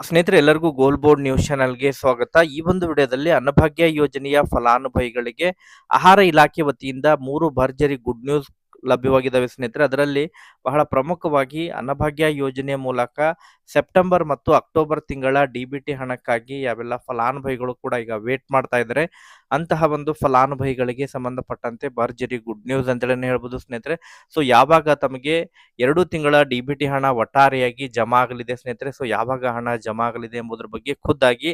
ಸ್ನೇಹಿತರೆ, ಎಲ್ಲರಿಗೂ ಗೋಲ್ board news ಚಾನೆಲ್ಗೆ ಸ್ವಾಗತ. ಈ ಒಂದು ವಿಡಿಯೋದಲ್ಲಿ ಅನ್ನಭಾಗ್ಯ ಯೋಜನೆಯ ಫಲಾನುಭವಿಗಳಿಗೆ ಆಹಾರ ಇಲಾಖೆ ವತಿಯಿಂದ ಮೂರು ಭರ್ಜರಿ ಗುಡ್ ನ್ಯೂಸ್ ಲಭ್ಯವಾಗಿದ್ದಾವೆ ಸ್ನೇಹಿತರೆ. ಅದರಲ್ಲಿ ಬಹಳ ಪ್ರಮುಖವಾಗಿ ಅನ್ನಭಾಗ್ಯ ಯೋಜನೆ ಮೂಲಕ ಸೆಪ್ಟೆಂಬರ್ ಮತ್ತು ಅಕ್ಟೋಬರ್ ತಿಂಗಳ ಡಿ ಹಣಕ್ಕಾಗಿ ಯಾವೆಲ್ಲ ಫಲಾನುಭವಿಗಳು ಕೂಡ ಈಗ ವೇಟ್ ಮಾಡ್ತಾ ಇದ್ದಾರೆ. ಅಂತಹ ಒಂದು ಫಲಾನುಭವಿಗಳಿಗೆ ಸಂಬಂಧಪಟ್ಟಂತೆ ಭರ್ಜರಿ ಗುಡ್ ನ್ಯೂಸ್ ಅಂತೇಳಿ ಹೇಳ್ಬೋದು ಸ್ನೇಹಿತರೆ. ಸೊ ಯಾವಾಗ ತಮಗೆ ಎರಡು ತಿಂಗಳ ಡಿ ಹಣ ಒಟ್ಟಾರೆಯಾಗಿ ಜಮಾ ಆಗಲಿದೆ ಸ್ನೇಹಿತರೆ? ಸೊ ಯಾವಾಗ ಹಣ ಜಮಾ ಆಗಲಿದೆ ಎಂಬುದರ ಬಗ್ಗೆ ಖುದ್ದಾಗಿ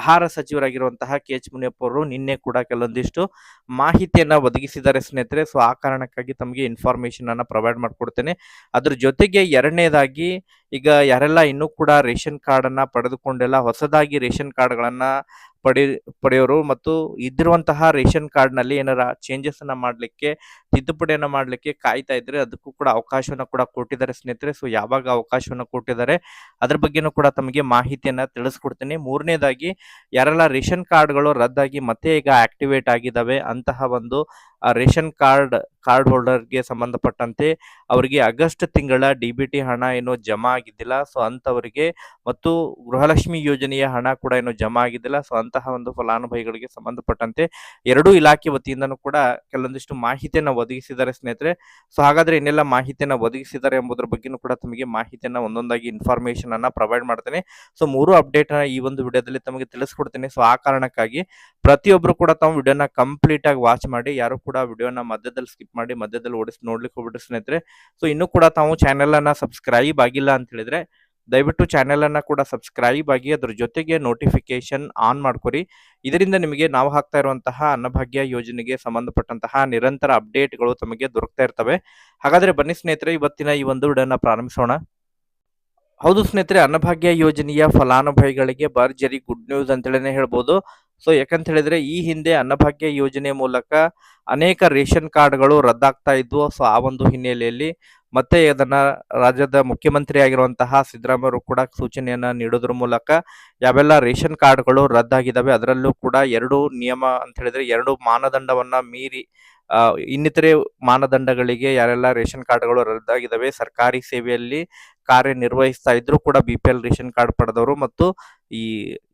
ಆಹಾರ ಸಚಿವರಾಗಿರುವಂತಹ ಕೆ ಎಚ್ ಮುನಿಯಪ್ಪ ಅವರು ನಿನ್ನೆ ಕೂಡ ಕೆಲವೊಂದಿಷ್ಟು ಮಾಹಿತಿಯನ್ನ ಒದಗಿಸಿದ್ದಾರೆ ಸ್ನೇಹಿತರೆ. ಸೊ ಆ ಕಾರಣಕ್ಕಾಗಿ ತಮಗೆ ಇನ್ಫಾರ್ಮೇಶನ್ ಅನ್ನ ಪ್ರೊವೈಡ್ ಮಾಡಿಕೊಡ್ತೇನೆ. ಅದ್ರ ಜೊತೆಗೆ ಎರಡನೇದಾಗಿ ಈಗ ಯಾರೆಲ್ಲ ಇನ್ನೂ ಕೂಡ ರೇಷನ್ ಕಾರ್ಡ್ ಅನ್ನ ಪಡೆದುಕೊಂಡಿಲ್ಲ ಹೊಸದಾಗಿ ರೇಷನ್ ಕಾರ್ಡ್ಗಳನ್ನ ಪಡೆ, ಪಡೆಯೋರು ಮತ್ತು ಇದ್ದಿರುವಂತಹ ರೇಷನ್ ಕಾರ್ಡ್ನಲ್ಲಿ ಏನಾರ ಚೇಂಜಸ್ ಅನ್ನ ಮಾಡ್ಲಿಕ್ಕೆ, ತಿದ್ದುಪಡಿಯನ್ನ ಮಾಡ್ಲಿಕ್ಕೆ ಕಾಯ್ತಾ ಇದ್ರೆ ಅದಕ್ಕೂ ಕೂಡ ಅವಕಾಶವನ್ನ ಕೂಡ ಕೊಟ್ಟಿದ್ದಾರೆ ಸ್ನೇಹಿತರೆ. ಸೊ ಯಾವಾಗ ಅವಕಾಶವನ್ನ ಕೊಟ್ಟಿದ್ದಾರೆ ಅದ್ರ ಬಗ್ಗೆನೂ ಕೂಡ ತಮಗೆ ಮಾಹಿತಿಯನ್ನ ತಿಳಿಸ್ಕೊಡ್ತೀನಿ. ಮೂರನೇದಾಗಿ, ಯಾರೆಲ್ಲ ರೇಷನ್ ಕಾರ್ಡ್ಗಳು ರದ್ದಾಗಿ ಮತ್ತೆ ಈಗ ಆಕ್ಟಿವೇಟ್ ಆಗಿದ್ದಾವೆ ಅಂತಹ ಒಂದು ಆ ರೇಷನ್ ಕಾರ್ಡ್ ಕಾರ್ಡ್ ಹೋಲ್ಡರ್ಗೆ ಸಂಬಂಧಪಟ್ಟಂತೆ ಅವರಿಗೆ ಆಗಸ್ಟ್ ತಿಂಗಳ ಡಿ ಬಿ ಟಿ ಹಣ ಏನು ಜಮಾ ಆಗಿದ್ದಿಲ್ಲ. ಸೊ, ಅಂಥವರಿಗೆ ಮತ್ತು ಗೃಹಲಕ್ಷ್ಮಿ ಯೋಜನೆಯ ಹಣ ಕೂಡ ಏನು ಜಮಾ ಆಗಿದ್ದಿಲ್ಲ. ಸೊ, ಅಂತಹ ಒಂದು ಫಲಾನುಭವಿಗಳಿಗೆ ಸಂಬಂಧಪಟ್ಟಂತೆ ಎರಡೂ ಇಲಾಖೆ ವತಿಯಿಂದನೂ ಕೂಡ ಕೆಲವೊಂದಿಷ್ಟು ಮಾಹಿತಿಯನ್ನು ಒದಗಿಸಿದ್ದಾರೆ ಸ್ನೇಹಿತರೆ. ಸೊ, ಹಾಗಾದ್ರೆ ಇನ್ನೆಲ್ಲ ಮಾಹಿತಿಯನ್ನು ಒದಗಿಸಿದ್ದಾರೆ ಎಂಬುದರ ಬಗ್ಗೆನೂ ಕೂಡ ತಮಗೆ ಮಾಹಿತಿಯನ್ನು ಒಂದೊಂದಾಗಿ ಇನ್ಫಾರ್ಮೇಶನ್ ಅನ್ನ ಪ್ರೊವೈಡ್ ಮಾಡ್ತೇನೆ. ಸೊ, ಮೂರು ಅಪ್ಡೇಟ್ ಈ ಒಂದು ವಿಡಿಯೋದಲ್ಲಿ ತಮಗೆ ತಿಳಿಸ್ಕೊಡ್ತೇನೆ. ಸೊ, ಆ ಕಾರಣಕ್ಕಾಗಿ ಪ್ರತಿಯೊಬ್ಬರು ಕೂಡ ತಮ್ಮ ವಿಡಿಯೋನ ಕಂಪ್ಲೀಟ್ ಆಗಿ ವಾಚ್ ಮಾಡಿ. ಯಾರು ವಿಡಿಯೋನ ಮಧ್ಯದಲ್ಲಿ ಸ್ಕಿಪ್ ಮಾಡಿ ಮಧ್ಯದಲ್ಲಿ ಓಡಿಸಿ ನೋಡ್ಲಿಕ್ಕೆ ಹೋಗ್ಬಿಟ್ಟು ಸ್ನೇಹಿತರೆ, ಸೊ ಇನ್ನೂ ಕೂಡ ತಾವು ಚಾನೆಲ್ ಅನ್ನ ಸಬ್ಸ್ಕ್ರೈಬ್ ಆಗಿಲ್ಲ ಅಂತ ಹೇಳಿದ್ರೆ, ದಯವಿಟ್ಟು ಚಾನೆಲ್ ಅನ್ನ ಕೂಡ ಸಬ್ಸ್ಕ್ರೈಬ್ ಆಗಿ ಅದ್ರ ಜೊತೆಗೆ ನೋಟಿಫಿಕೇಶನ್ ಆನ್ ಮಾಡ್ಕೊರಿ. ಇದರಿಂದ ನಿಮಗೆ ನಾವು ಹಾಕ್ತಾ ಇರುವಂತಹ ಅನ್ನಭಾಗ್ಯ ಯೋಜನೆಗೆ ಸಂಬಂಧಪಟ್ಟಂತಹ ನಿರಂತರ ಅಪ್ಡೇಟ್ಗಳು ತಮಗೆ ದೊರಕ್ತಾ ಇರ್ತವೆ. ಹಾಗಾದ್ರೆ ಬನ್ನಿ ಸ್ನೇಹಿತರೆ, ಇವತ್ತಿನ ಈ ಒಂದು ವಿಡಿಯೋನ ಪ್ರಾರಂಭಿಸೋಣ. ಹೌದು ಸ್ನೇಹಿತರೆ, ಅನ್ನಭಾಗ್ಯ ಯೋಜನೆಯ ಫಲಾನುಭವಿಗಳಿಗೆ ಭರ್ಜರಿ ಗುಡ್ ನ್ಯೂಸ್ ಅಂತೇಳಿನೇ ಹೇಳ್ಬೋದು. ಸೊ ಯಾಕಂತ ಹೇಳಿದ್ರೆ ಈ ಹಿಂದೆ ಅನ್ನಭಾಗ್ಯ ಯೋಜನೆ ಮೂಲಕ ಅನೇಕ ರೇಷನ್ ಕಾರ್ಡ್ಗಳು ರದ್ದಾಗ್ತಾ ಇದ್ವು. ಸೊ ಆ ಒಂದು ಹಿನ್ನೆಲೆಯಲ್ಲಿ ಮತ್ತೆ ಅದನ್ನ ರಾಜ್ಯದ ಮುಖ್ಯಮಂತ್ರಿ ಆಗಿರುವಂತಹ ಸಿದ್ದರಾಮಯ್ಯರು ಕೂಡ ಸೂಚನೆಯನ್ನ ನೀಡೋದ್ರ ಮೂಲಕ ಯಾವೆಲ್ಲ ರೇಷನ್ ಕಾರ್ಡ್ಗಳು ರದ್ದಾಗಿದ್ದಾವೆ ಅದರಲ್ಲೂ ಕೂಡ ಎರಡು ನಿಯಮ ಅಂತ ಹೇಳಿದ್ರೆ ಎರಡು ಮಾನದಂಡವನ್ನ ಮೀರಿ ಇನ್ನಿತರೆ ಮಾನದಂಡಗಳಿಗೆ ಯಾರೆಲ್ಲ ರೇಷನ್ ಕಾರ್ಡ್ಗಳು ರದ್ದಾಗಿದ್ದಾವೆ ಸರ್ಕಾರಿ ಸೇವೆಯಲ್ಲಿ ಕಾರ್ಯನಿರ್ವಹಿಸ್ತಾ ಇದ್ರು ಕೂಡ B P L ration card ಪಡೆದವರು ಮತ್ತು ಈ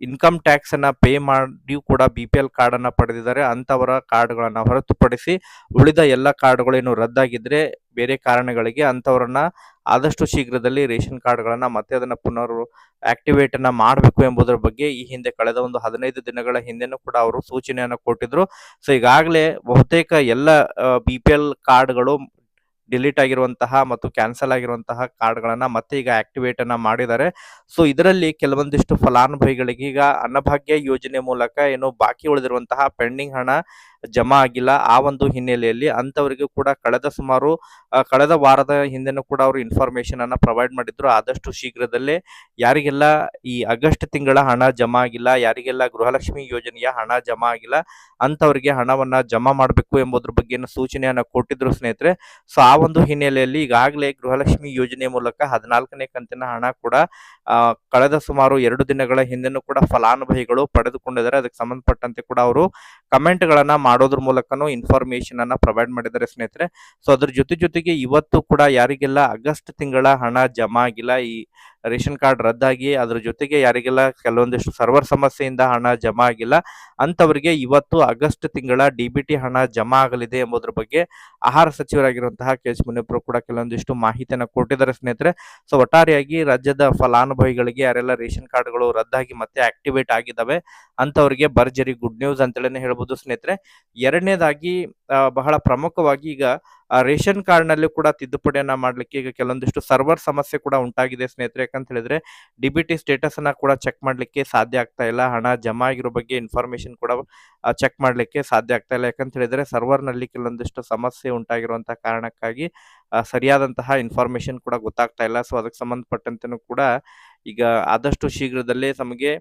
ಇನ್ಕಮ್ ಟ್ಯಾಕ್ಸ್ ಅನ್ನ ಪೇ ಮಾಡಿಯೂ ಕೂಡ ಬಿ ಪಿ ಎಲ್ ಕಾರ್ಡ್ ಅನ್ನ ಪಡೆದಿದ್ದಾರೆ. ಅಂತವರ ಕಾರ್ಡ್ಗಳನ್ನ ಹೊರತುಪಡಿಸಿ ಉಳಿದ ಎಲ್ಲ ಕಾರ್ಡ್ಗಳು ಏನು ರದ್ದಾಗಿದ್ರೆ ಬೇರೆ ಕಾರಣಗಳಿಗೆ ಅಂತವರನ್ನ ಆದಷ್ಟು ಶೀಘ್ರದಲ್ಲಿ ರೇಷನ್ ಕಾರ್ಡ್ಗಳನ್ನ ಮತ್ತೆ ಅದನ್ನ ಪುನರ್ ಆಕ್ಟಿವೇಟ್ ಅನ್ನ ಮಾಡಬೇಕು ಎಂಬುದರ ಬಗ್ಗೆ ಈ ಹಿಂದೆ ಕಳೆದ ಒಂದು ಹದಿನೈದು ದಿನಗಳ ಹಿಂದೆನೂ ಕೂಡ ಅವರು ಸೂಚನೆಯನ್ನು ಕೊಟ್ಟಿದ್ರು. ಸೊ, ಈಗಾಗಲೇ ಬಹುತೇಕ ಎಲ್ಲ ಬಿ ಪಿ ಎಲ್ ಕಾರ್ಡ್ಗಳು ಡಿಲೀಟ್ ಆಗಿರುವಂತಹ ಮತ್ತು ಕ್ಯಾನ್ಸಲ್ ಆಗಿರುವಂತಹ ಕಾರ್ಡ್ಗಳನ್ನ ಮತ್ತೆ ಈಗ ಆಕ್ಟಿವೇಟ್ ಅನ್ನ ಮಾಡಿದ್ದಾರೆ. ಸೊ ಇದರಲ್ಲಿ ಕೆಲವೊಂದಿಷ್ಟು ಫಲಾನುಭವಿಗಳಿಗೆ ಈಗ ಅನ್ನಭಾಗ್ಯ ಯೋಜನೆ ಮೂಲಕ ಏನು ಬಾಕಿ ಉಳಿದಿರುವಂತಹ ಪೆಂಡಿಂಗ್ ಹಣ ಜಮಾ ಆಗಿಲ್ಲ. ಆ ಒಂದು ಹಿನ್ನೆಲೆಯಲ್ಲಿ ಅಂತವರಿಗೂ ಕೂಡ ಕಳೆದ ಸುಮಾರು ಕಳೆದ ವಾರದ ಹಿಂದೆನೂ ಕೂಡ ಅವರು ಇನ್ಫಾರ್ಮೇಶನ್ ಅನ್ನ ಪ್ರೊವೈಡ್ ಮಾಡಿದ್ರು. ಆದಷ್ಟು ಶೀಘ್ರದಲ್ಲೇ ಯಾರಿಗೆಲ್ಲ ಈ ಆಗಸ್ಟ್ ತಿಂಗಳ ಹಣ ಜಮಾ ಆಗಿಲ್ಲ, ಯಾರಿಗೆಲ್ಲ ಗೃಹಲಕ್ಷ್ಮಿ ಯೋಜನೆಯ ಹಣ ಜಮಾ ಆಗಿಲ್ಲ ಅಂತವರಿಗೆ ಹಣವನ್ನ ಜಮಾ ಮಾಡಬೇಕು ಎಂಬುದ್ರ ಬಗ್ಗೆ ಸೂಚನೆಯನ್ನ ಕೊಟ್ಟಿದ್ರು ಸ್ನೇಹಿತರೆ. ಸೊ ಆ ಒಂದು ಹಿನ್ನೆಲೆಯಲ್ಲಿ ಈಗಾಗಲೇ ಗೃಹಲಕ್ಷ್ಮಿ ಯೋಜನೆ ಮೂಲಕ ಹದಿನಾಲ್ಕನೇ ಕಂತಿನ ಹಣ ಕೂಡ ಕಳೆದ ಸುಮಾರು ಎರಡು ದಿನಗಳ ಹಿಂದೆನೂ ಕೂಡ ಫಲಾನುಭವಿಗಳು ಪಡೆದುಕೊಂಡಿದ್ದಾರೆ. ಅದಕ್ಕೆ ಸಂಬಂಧಪಟ್ಟಂತೆ ಕೂಡ ಅವರು ಕಮೆಂಟ್ ಗಳನ್ನ ಮಾಡೋದ್ರ ಮೂಲಕನೂ ಇನ್ಫಾರ್ಮೇಶನ್ ಅನ್ನ ಪ್ರೊವೈಡ್ ಮಾಡಿದ್ದಾರೆ ಸ್ನೇಹಿತರೆ. ಸೊ ಅದ್ರ ಜೊತೆ ಜೊತೆಗೆ ಇವತ್ತು ಕೂಡ ಯಾರಿಗೆಲ್ಲ ಆಗಸ್ಟ್ ತಿಂಗಳ ಹಣ ಜಮಾ ಆಗಿಲ್ಲ, ಈ ರೇಷನ್ ಕಾರ್ಡ್ ರದ್ದಾಗಿ ಅದ್ರ ಜೊತೆಗೆ ಯಾರಿಗೆಲ್ಲ ಕೆಲವೊಂದಿಷ್ಟು ಸರ್ವರ್ ಸಮಸ್ಯೆಯಿಂದ ಹಣ ಜಮಾ ಆಗಿಲ್ಲ ಅಂತವರಿಗೆ ಇವತ್ತು ಆಗಸ್ಟ್ ತಿಂಗಳ ಡಿ ಹಣ ಜಮಾ ಆಗಲಿದೆ ಎಂಬುದ್ರ ಬಗ್ಗೆ ಆಹಾರ ಸಚಿವರಾಗಿರುವಂತಹ ಕೆ ಎಚ್ ಮುನಿಯಪ್ಪರು ಕೂಡ ಕೆಲವೊಂದಿಷ್ಟು ಮಾಹಿತಿಯನ್ನು ಕೊಟ್ಟಿದ್ದಾರೆ ಸ್ನೇಹಿತರೆ. ಸೊ, ಒಟ್ಟಾರೆಯಾಗಿ ರಾಜ್ಯದ ಫಲಾನುಭವಿಗಳಿಗೆ ಯಾರೆಲ್ಲ ರೇಷನ್ ಕಾರ್ಡ್ಗಳು ರದ್ದಾಗಿ ಮತ್ತೆ ಆಕ್ಟಿವೇಟ್ ಆಗಿದ್ದಾವೆ ಅಂತವರಿಗೆ ಭರ್ಜರಿ ಗುಡ್ ನ್ಯೂಸ್ ಅಂತೇಳಿ ಹೇಳ್ಬೋದು ಸ್ನೇಹಿತರೆ. ಎರಡನೇದಾಗಿ ಬಹಳ ಪ್ರಮುಖವಾಗಿ ಈಗ ರೇಷನ್ ಕಾರ್ಡ್ನಲ್ಲಿ ಕೂಡ ತಿದ್ದುಪಡಿಯನ್ನ ಮಾಡ್ಲಿಕ್ಕೆ ಈಗ ಕೆಲವೊಂದಿಷ್ಟು ಸರ್ವರ್ ಸಮಸ್ಯೆ ಕೂಡ ಉಂಟಾಗಿದೆ ಸ್ನೇಹಿತರೆ. ಯಾಕಂತ ಹೇಳಿದ್ರೆ, ಡಿ ಬಿ ಟಿ ಸ್ಟೇಟಸ್ ಅನ್ನ ಕೂಡ ಚೆಕ್ ಮಾಡ್ಲಿಕ್ಕೆ ಸಾಧ್ಯ ಆಗ್ತಾ ಇಲ್ಲ. ಹಣ ಜಮಾ ಆಗಿರೋ ಬಗ್ಗೆ ಇನ್ಫಾರ್ಮೇಶನ್ ಕೂಡ ಚೆಕ್ ಮಾಡ್ಲಿಕ್ಕೆ ಸಾಧ್ಯ ಆಗ್ತಾ ಇಲ್ಲ. ಯಾಕಂತ ಹೇಳಿದ್ರೆ ಸರ್ವರ್ನಲ್ಲಿ ಕೆಲವೊಂದಿಷ್ಟು ಸಮಸ್ಯೆ ಉಂಟಾಗಿರುವಂತಹ ಕಾರಣಕ್ಕಾಗಿ ಸರಿಯಾದಂತಹ ಇನ್ಫಾರ್ಮೇಶನ್ ಕೂಡ ಗೊತ್ತಾಗ್ತಾ ಇಲ್ಲ. ಸೊ ಅದಕ್ಕೆ ಸಂಬಂಧಪಟ್ಟಂತೆನೂ ಕೂಡ ಈಗ ಆದಷ್ಟು ಶೀಘ್ರದಲ್ಲೇ ನಮಗೆ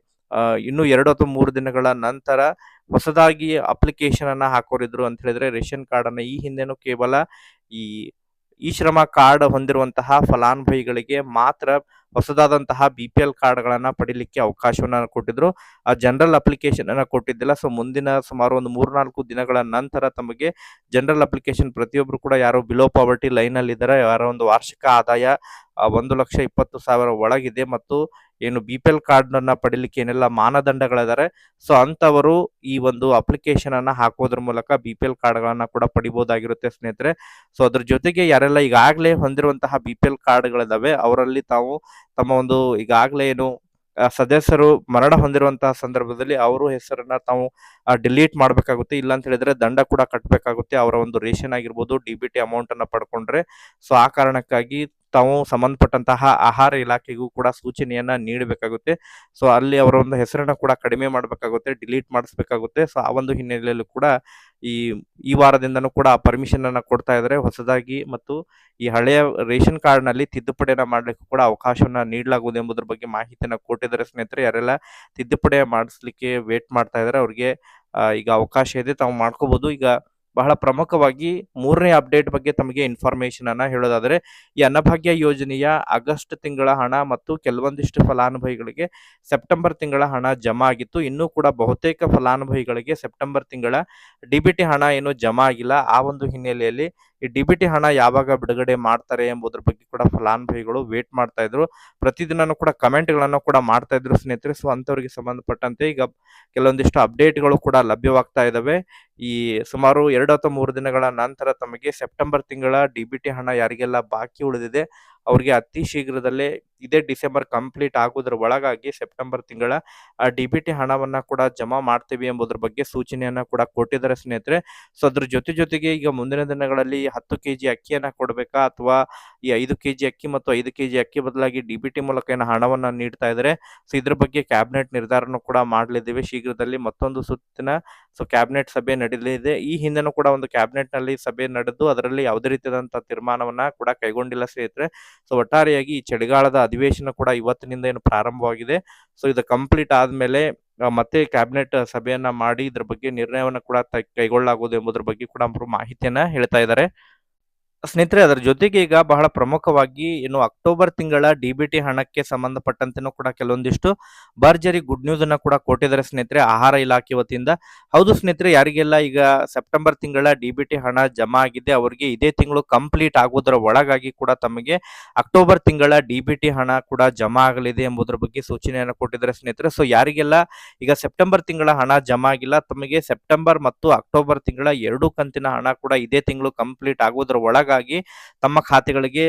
ಇನ್ನು ಎರಡು ಅಥವಾ ಮೂರು ದಿನಗಳ ನಂತರ ಹೊಸದಾಗಿ ಅಪ್ಲಿಕೇಶನ್ ಅನ್ನ ಹಾಕೋರಿದ್ರು ಅಂತ ಹೇಳಿದ್ರೆ ರೇಷನ್ ಕಾರ್ಡ್ ಅನ್ನ ಈ ಹಿಂದೆನೂ ಕೇವಲ ಈ ಈ ಶ್ರಮ ಕಾರ್ಡ್ ಹೊಂದಿರುವಂತಹ ಫಲಾನುಭವಿಗಳಿಗೆ ಮಾತ್ರ ಹೊಸದಾದಂತಹ ಬಿ ಪಿ ಎಲ್ ಕಾರ್ಡ್ಗಳನ್ನ ಪಡಿಲಿಕ್ಕೆ ಅವಕಾಶವನ್ನ ಕೊಟ್ಟಿದ್ರು. ಆ ಜನರಲ್ ಅಪ್ಲಿಕೇಶನ್ ಅನ್ನ ಕೊಟ್ಟಿದ್ದಿಲ್ಲ. ಸೊ ಮುಂದಿನ ಸುಮಾರು ಒಂದು ಮೂರ್ನಾಲ್ಕು ದಿನಗಳ ನಂತರ ತಮಗೆ ಜನರಲ್ ಅಪ್ಲಿಕೇಶನ್ ಪ್ರತಿಯೊಬ್ರು ಕೂಡ ಯಾರು ಬಿಲೋ ಪಾವರ್ಟಿ ಲೈನ್ ಅಲ್ಲಿ ಇದ್ದಾರೆ. ಯಾರ ಒಂದು ವಾರ್ಷಿಕ ಆದಾಯ ಒಂದು ಲಕ್ಷ ಇಪ್ಪತ್ತು ಸಾವಿರ ಒಳಗಿದೆ ಮತ್ತು ಏನು ಬಿ ಪಿ ಎಲ್ ಕಾರ್ಡ್ ಅನ್ನ ಪಡಿಲಿಕ್ಕೆ ಏನೆಲ್ಲ ಮಾನದಂಡಗಳಿದ್ದಾರೆ ಸೊ ಅಂತವರು ಈ ಒಂದು ಅಪ್ಲಿಕೇಶನ್ ಅನ್ನ ಹಾಕೋದ್ರ ಮೂಲಕ ಬಿ ಪಿ ಎಲ್ ಕಾರ್ಡ್ಗಳನ್ನ ಕೂಡ ಪಡಿಬಹುದಾಗಿರುತ್ತೆ ಸ್ನೇಹಿತರೆ. ಸೊ ಅದ್ರ ಜೊತೆಗೆ ಯಾರೆಲ್ಲ ಈಗಾಗಲೇ ಹೊಂದಿರುವಂತಹ ಬಿ ಪಿ ಎಲ್ ಕಾರ್ಡ್ಗಳಿದಾವೆ, ಅವರಲ್ಲಿ ತಾವು ತಮ್ಮ ಒಂದು ಈಗಾಗಲೇ ಏನು ಸದಸ್ಯರು ಮರಣ ಹೊಂದಿರುವಂತಹ ಸಂದರ್ಭದಲ್ಲಿ ಅವರು ಹೆಸರನ್ನ ತಾವು ಡಿಲೀಟ್ ಮಾಡಬೇಕಾಗುತ್ತೆ. ಇಲ್ಲ ಅಂತ ಹೇಳಿದ್ರೆ ದಂಡ ಕೂಡ ಕಟ್ಟಬೇಕಾಗುತ್ತೆ ಅವರ ಒಂದು ರೇಷನ್ ಆಗಿರ್ಬೋದು, ಡಿ ಬಿ ಟಿ ಅಮೌಂಟ್ ಅನ್ನ ಪಡ್ಕೊಂಡ್ರೆ. ಸೊ, ಆ ಕಾರಣಕ್ಕಾಗಿ ತಾವು ಸಂಬಂಧಪಟ್ಟಂತಹ ಆಹಾರ ಇಲಾಖೆಗೂ ಕೂಡ ಸೂಚನೆಯನ್ನ ನೀಡಬೇಕಾಗುತ್ತೆ. ಸೊ ಅಲ್ಲಿ ಅವರ ಒಂದು ಹೆಸರನ್ನ ಕೂಡ ಕಡಿಮೆ ಮಾಡಬೇಕಾಗುತ್ತೆ ಡಿಲೀಟ್ ಮಾಡಿಸ್ಬೇಕಾಗುತ್ತೆ. ಸೊ ಆ ಒಂದು ಹಿನ್ನೆಲೆಯಲ್ಲೂ ಕೂಡ ಈ ಈ ವಾರದಿಂದನೂ ಕೂಡ ಪರ್ಮಿಷನ್ ಅನ್ನ ಕೊಡ್ತಾ ಇದ್ದಾರೆ ಹೊಸದಾಗಿ ಮತ್ತು ಈ ಹಳೆಯ ರೇಷನ್ ಕಾರ್ಡ್ನಲ್ಲಿ ತಿದ್ದುಪಡಿಯನ್ನ ಮಾಡ್ಲಿಕ್ಕೂ ಕೂಡ ಅವಕಾಶವನ್ನ ನೀಡಲಾಗುವುದು ಎಂಬುದರ ಬಗ್ಗೆ ಮಾಹಿತಿಯನ್ನ ಕೊಟ್ಟಿದ್ದಾರೆ ಸ್ನೇಹಿತರೆ. ಯಾರೆಲ್ಲ ತಿದ್ದುಪಡಿ ಮಾಡಿಸ್ಲಿಕ್ಕೆ ವೇಟ್ ಮಾಡ್ತಾ ಇದ್ದಾರೆ ಅವ್ರಿಗೆ ಈಗ ಅವಕಾಶ ಇದೆ, ತಾವು ಮಾಡ್ಕೋಬಹುದು ಈಗ ಬಹಳ ಪ್ರಮುಖವಾಗಿ ಮೂರನೇ ಅಪ್ಡೇಟ್ ಬಗ್ಗೆ ತಮಗೆ ಇನ್ಫಾರ್ಮೇಶನ್ ಅನ್ನ ಹೇಳೋದಾದ್ರೆ, ಈ ಅನ್ನಭಾಗ್ಯ ಯೋಜನೆಯ ಆಗಸ್ಟ್ ತಿಂಗಳ ಹಣ ಮತ್ತು ಕೆಲವೊಂದಿಷ್ಟು ಫಲಾನುಭವಿಗಳಿಗೆ ಸೆಪ್ಟೆಂಬರ್ ತಿಂಗಳ ಹಣ ಜಮಾ ಆಗಿತ್ತು. ಇನ್ನೂ ಕೂಡ ಬಹುತೇಕ ಫಲಾನುಭವಿಗಳಿಗೆ ಸೆಪ್ಟೆಂಬರ್ ತಿಂಗಳ ಡಿಬಿಟಿ ಹಣ ಏನು ಜಮಾ ಆಗಿಲ್ಲ. ಆ ಒಂದು ಹಿನ್ನೆಲೆಯಲ್ಲಿ ಈ ಡಿಬಿಟಿ ಹಣ ಯಾವಾಗ ಬಿಡುಗಡೆ ಮಾಡ್ತಾರೆ ಎಂಬುದರ ಬಗ್ಗೆ ಕೂಡ ಫಲಾನುಭವಿಗಳು ವೇಟ್ ಮಾಡ್ತಾ ಇದ್ರು. ಪ್ರತಿದಿನ ಕೂಡ ಕಮೆಂಟ್ಗಳನ್ನು ಕೂಡ ಮಾಡ್ತಾ ಇದ್ರು ಸ್ನೇಹಿತರೆ. ಸೊ ಅಂಥವ್ರಿಗೆ ಸಂಬಂಧಪಟ್ಟಂತೆ ಈಗ ಕೆಲವೊಂದಿಷ್ಟು ಅಪ್ಡೇಟ್ಗಳು ಕೂಡ ಲಭ್ಯವಾಗ್ತಾ ಇದಾವೆ. ಈ ಸುಮಾರು ಎರಡು ಅಥವಾ ಮೂರು ದಿನಗಳ ನಂತರ ತಮಗೆ ಸೆಪ್ಟೆಂಬರ್ ತಿಂಗಳ ಡಿಬಿಟಿ ಹಣ ಯಾರಿಗೆಲ್ಲ ಬಾಕಿ ಉಳಿದಿದೆ ಅವ್ರಿಗೆ ಅತಿ ಶೀಘ್ರದಲ್ಲೇ ಇದೇ ಡಿಸೆಂಬರ್ ಕಂಪ್ಲೀಟ್ ಆಗೋದ್ರ ಒಳಗಾಗಿ ಸೆಪ್ಟೆಂಬರ್ ತಿಂಗಳ ಡಿ ಬಿ ಟಿ ಹಣವನ್ನ ಕೂಡ ಜಮಾ ಮಾಡ್ತೀವಿ ಎಂಬುದರ ಬಗ್ಗೆ ಸೂಚನೆಯನ್ನ ಕೂಡ ಕೊಟ್ಟಿದ್ದಾರೆ ಸ್ನೇಹಿತರೆ. ಸೊ, ಅದ್ರ ಜೊತೆ ಜೊತೆಗೆ ಈಗ ಮುಂದಿನ ದಿನಗಳಲ್ಲಿ ಹತ್ತು ಕೆಜಿ ಅಕ್ಕಿಯನ್ನ ಕೊಡಬೇಕಾ ಅಥವಾ ಈ ಐದು ಕೆಜಿ ಅಕ್ಕಿ ಮತ್ತು ಐದು ಕೆಜಿ ಅಕ್ಕಿ ಬದಲಾಗಿ ಡಿ ಬಿ ಟಿ ಮೂಲಕ ಏನು ಹಣವನ್ನ ನೀಡ್ತಾ ಇದ್ದಾರೆ. ಸೊ, ಇದ್ರ ಬಗ್ಗೆ ಕ್ಯಾಬಿನೆಟ್ ನಿರ್ಧಾರನೂ ಕೂಡ ಮಾಡಲಿದ್ದೇವೆ. ಶೀಘ್ರದಲ್ಲಿ ಮತ್ತೊಂದು ಸುತ್ತಿನ, ಸೊ, ಕ್ಯಾಬಿನೆಟ್ ಸಭೆ ನಡೆಯಲಿದೆ ಈ ಹಿಂದೆನೂ ಕೂಡ ಒಂದು ಕ್ಯಾಬಿನೆಟ್ನಲ್ಲಿ ಸಭೆ ನಡೆದು ಅದರಲ್ಲಿ ಯಾವುದೇ ರೀತಿಯಾದಂತಹ ತೀರ್ಮಾನವನ್ನ ಕೂಡ ಕೈಗೊಂಡಿಲ್ಲ ಸ್ನೇಹಿತರೆ. ಸೊ ಒಟ್ಟಾರೆಯಾಗಿ ಈ ಚಳಿಗಾಲದ ಅಧಿವೇಶನ ಕೂಡ ಇವತ್ತಿನಿಂದ ಏನು ಪ್ರಾರಂಭವಾಗಿದೆ. ಸೊ ಇದು ಕಂಪ್ಲೀಟ್ ಆದಮೇಲೆ ಮತ್ತೆ ಕ್ಯಾಬಿನೆಟ್ ಸಭೆಯನ್ನ ಮಾಡಿ ಇದ್ರ ಬಗ್ಗೆ ನಿರ್ಣಯವನ್ನು ಕೂಡ ಕೈಗೊಳ್ಳಲಾಗುವುದು ಎಂಬುದರ ಬಗ್ಗೆ ಕೂಡ ಅವರು ಮಾಹಿತಿಯನ್ನ ಹೇಳ್ತಾ ಇದ್ದಾರೆ. ಸ್ನೇಹಿತರೆ, ಅದರ ಜೊತೆಗೆ ಈಗ ಬಹಳ ಪ್ರಮುಖವಾಗಿ ಏನು ಅಕ್ಟೋಬರ್ ತಿಂಗಳ ಡಿಬಿಟಿ ಹಣಕ್ಕೆ ಸಂಬಂಧಪಟ್ಟಂತೆನೂ ಕೂಡ ಕೆಲವೊಂದಿಷ್ಟು ಭರ್ಜರಿ ಗುಡ್ ನ್ಯೂಸ್ ಅನ್ನ ಕೂಡ ಕೊಟ್ಟಿದ್ದಾರೆ ಸ್ನೇಹಿತರೆ, ಆಹಾರ ಇಲಾಖೆ ವತಿಯಿಂದ. ಹೌದು ಸ್ನೇಹಿತರೆ, ಯಾರಿಗೆಲ್ಲ ಈಗ ಸೆಪ್ಟೆಂಬರ್ ತಿಂಗಳ ಡಿಬಿಟಿ ಹಣ ಜಮಾ ಆಗಿದೆ, ಅವರಿಗೆ ಇದೇ ತಿಂಗಳು ಕಂಪ್ಲೀಟ್ ಆಗೋದರ ಒಳಗಾಗಿ ಕೂಡ ತಮಗೆ ಅಕ್ಟೋಬರ್ ತಿಂಗಳ ಡಿಬಿಟಿ ಹಣ ಕೂಡ ಜಮಾ ಆಗಲಿದೆ ಎಂಬುದರ ಬಗ್ಗೆ ಸೂಚನೆಯನ್ನು ಕೊಟ್ಟಿದ್ದಾರೆ ಸ್ನೇಹಿತರೆ. ಸೊ, ಯಾರಿಗೆಲ್ಲ ಈಗ ಸೆಪ್ಟೆಂಬರ್ ತಿಂಗಳ ಹಣ ಜಮಾ ಆಗಿಲ್ಲ, ತಮಗೆ ಸೆಪ್ಟೆಂಬರ್ ಮತ್ತು ಅಕ್ಟೋಬರ್ ತಿಂಗಳ ಎರಡು ಕಂತಿನ ಹಣ ಕೂಡ ಇದೇ ತಿಂಗಳು ಕಂಪ್ಲೀಟ್ ಆಗೋದ್ರ ಒಳಗಾಗಿ ತಮ್ಮ ಖಾತೆಗಳಿಗೆ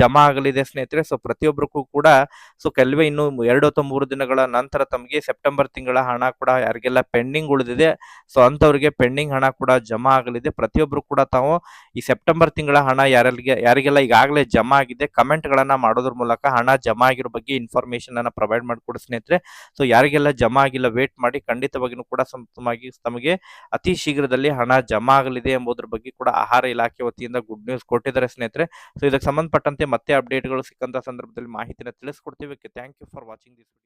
ಜಮಾ ಆಗಲಿದೆ ಸ್ನೇಹಿತರೆ. ಸೊ ಪ್ರತಿಯೊಬ್ಬರಿಗೂ ಕೂಡ ಸೊ ಕೆಲವೇ ಇನ್ನು ಎರಡು ಅಥವಾ ಮೂರು ದಿನಗಳ ನಂತರ ತಮಗೆ ಸೆಪ್ಟೆಂಬರ್ ತಿಂಗಳ ಹಣ ಕೂಡ ಯಾರಿಗೆಲ್ಲ ಪೆಂಡಿಂಗ್ ಉಳಿದಿದೆ ಸೊ ಅಂತವರಿಗೆ ಪೆಂಡಿಂಗ್ ಹಣ ಕೂಡ ಜಮಾ ಆಗಲಿದೆ. ಪ್ರತಿಯೊಬ್ಬರು ಕೂಡ ತಾವು ಈ ಸೆಪ್ಟೆಂಬರ್ ತಿಂಗಳ ಹಣ ಯಾರಿಗೆ ಯಾರಿಗೆಲ್ಲ ಈಗಾಗಲೇ ಜಮಾ ಆಗಿದೆ ಕಮೆಂಟ್ ಗಳನ್ನ ಮಾಡೋದ್ರ ಮೂಲಕ ಹಣ ಜಮಾ ಆಗಿರೋ ಬಗ್ಗೆ ಇನ್ಫಾರ್ಮೇಶನ್ ಅನ್ನ ಪ್ರೊವೈಡ್ ಮಾಡಿಕೊಡಿ ಸ್ನೇಹಿತರೆ. ಸೊ ಯಾರಿಗೆಲ್ಲ ಜಮಾ ಆಗಿಲ್ಲ ವೇಟ್ ಮಾಡಿ ಖಂಡಿತವಾಗಿಯೂ ಕೂಡ ತಮಗೆ ಅತಿ ಶೀಘ್ರದಲ್ಲಿ ಹಣ ಜಮಾ ಆಗಲಿದೆ ಎಂಬುದರ ಬಗ್ಗೆ ಕೂಡ ಆಹಾರ ಇಲಾಖೆ ವತಿಯಿಂದ ನ್ಯೂಸ್ ಕೊಟ್ಟಿದ್ದಾರೆ ಸ್ನೇಹಿತರೆ. ಸೊ ಇದಕ್ಕೆ ಸಂಬಂಧಪಟ್ಟಂತೆ ಮತ್ತೆ ಅಪ್ಡೇಟ್ಗಳು ಸಿಕ್ಕಂತ ಸಂದರ್ಭದಲ್ಲಿ ಮಾಹಿತಿನ ತಿಳಿಸ್ಕೊಡ್ತೀವಿ. Thank you for watching this